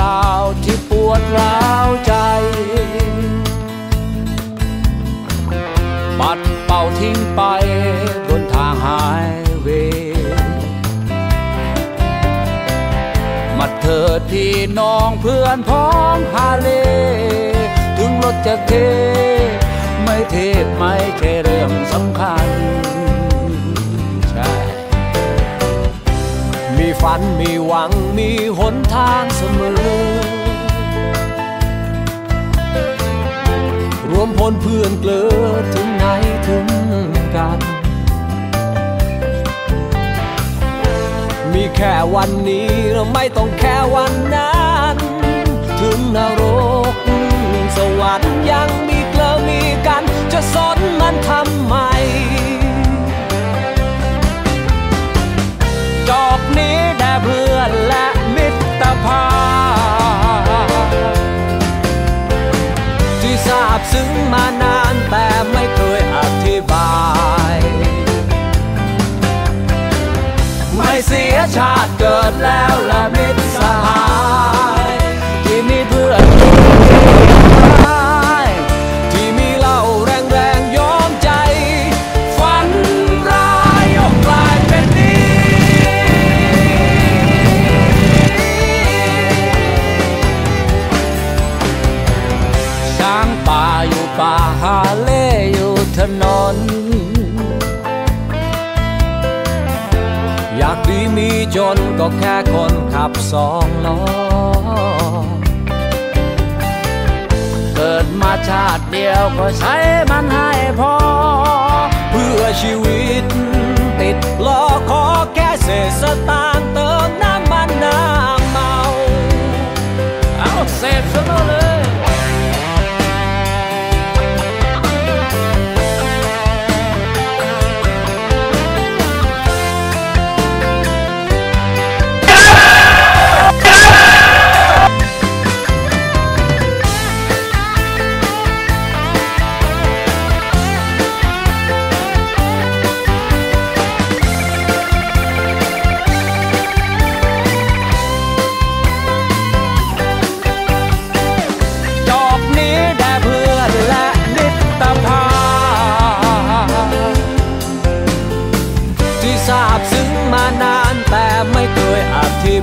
ราวที่ปวดร้าวใจ ปัดเป่าทิ้งไปบนทางหายเวมาเถิดพี่น้องเพื่อนพ้องฮาเล ถึงรถจะเท ไม่เทศไม่ใช่เรื่องสำคัญใช่มีฝันมีหวังมีหน นเพื่อนเกลือถึงไหนถึงกัน มีแค่วันนี้เราไม่ต้องแค่วันนั้น ถึงนรกสวรรค์ยังมีเกลือมีกัน จะสนมันทำ ทราบซึ้งมานานแต่ไม่เคยอธิบาย ไม่เสียชาติเกิดแล้วละมิตรสหาย เล่อยู่ถนน อยากดีมีจนก็แค่คนขับสองล้อ เกิดมาชาติเดียวก็ใช้มันให้พอ เพื่อชีวิตติดล้อขอแค่เศษสตางค์เติมน้ำมันน้ำเมา เอาเสพ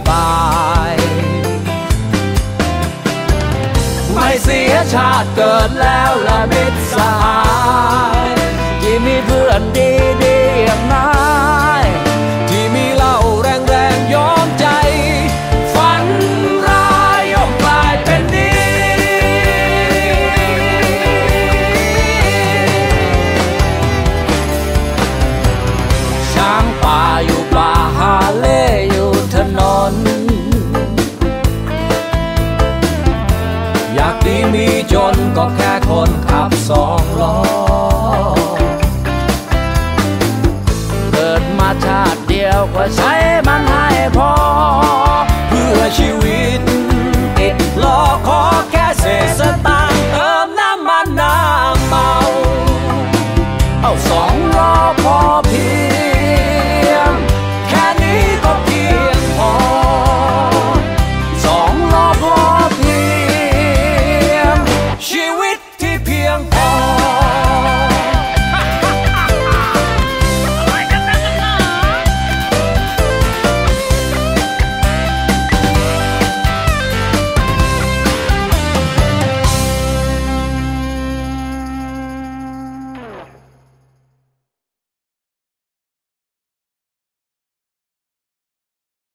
บาย ไม่เสียชาติเกิดแล้วละมิตรสา อยากดีมีจนก็แค่คนขับสองล้อ เกิดมาชาติเดียวก็ใช้